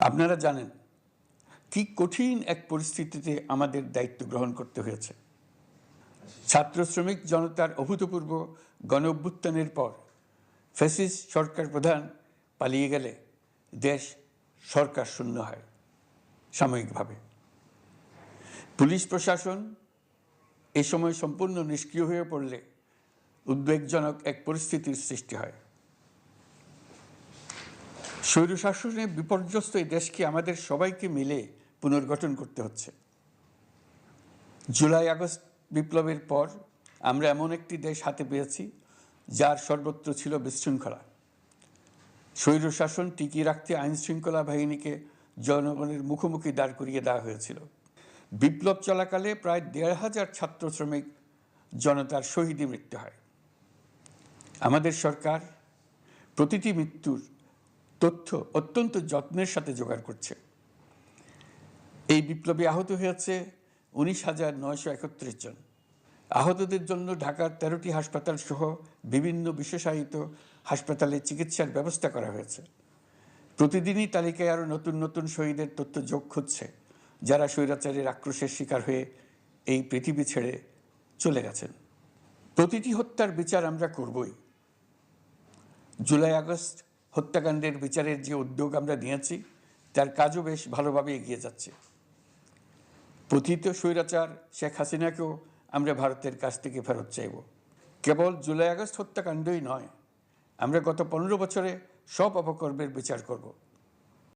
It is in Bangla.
আপনারা জানেন কি কঠিন এক পরিস্থিতিতে আমাদের দায়িত্ব গ্রহণ করতে হয়েছে। ছাত্র শ্রমিক জনতার অভূতপূর্ব গণ অভ্যুত্থানের পর ফ্যাসিস সরকার প্রধান পালিয়ে গেলে দেশ সরকার শূন্য হয় সাময়িকভাবে। পুলিশ প্রশাসন এ সময় সম্পূর্ণ নিষ্ক্রিয় হয়ে পড়লে উদ্বেগজনক এক পরিস্থিতির সৃষ্টি হয়। স্বৈরশাসনে বিপর্যস্ত এই দেশকে আমাদের সবাইকে মিলে পুনর্গঠন করতে হচ্ছে। জুলাই আগস্ট বিপ্লবের পর আমরা এমন একটি দেশ হাতে পেয়েছি, যার সর্বত্র ছিল বিশৃঙ্খলা। স্বৈরশাসন টিকিয়ে রাখতে আইন শৃঙ্খলা বাহিনীকে জনগণের মুখোমুখি দাঁড় করিয়ে দেওয়া হয়েছিল। বিপ্লব চলাকালে প্রায় দেড় হাজার ছাত্র শ্রমিক জনতার শহীদে মৃত্যু হয়। আমাদের সরকার প্রতিটি মৃত্যুর তথ্য অত্যন্ত যত্নের সাথে জোগাড় করছে। এই বিপ্লবে আহত হয়েছে উনিশ হাজার নয়শো একত্রিশ জন। আহতদের জন্য ঢাকার তেরোটি হাসপাতাল সহ বিভিন্ন বিশেষায়িত হাসপাতালে চিকিৎসার ব্যবস্থা করা হয়েছে। প্রতিদিনই তালিকায় আরও নতুন নতুন শহীদের তথ্য যোগ হচ্ছে, যারা স্বৈরাচারের আক্রোশের শিকার হয়ে এই পৃথিবী ছেড়ে চলে গেছেন। প্রতিটি হত্যার বিচার আমরা করবই। জুলাই আগস্ট হত্যাকাণ্ডের বিচারের যে উদ্যোগ আমরা নিয়েছি, তার কাজও বেশ ভালোভাবে এগিয়ে যাচ্ছে। প্রথিত স্বৈরাচার শেখ হাসিনাকেও আমরা ভারতের কাছ থেকে ফেরত চাইব। কেবল জুলাই আগস্ট হত্যাকাণ্ডই নয়, আমরা গত পনেরো বছরে সব অপকর্মের বিচার করব।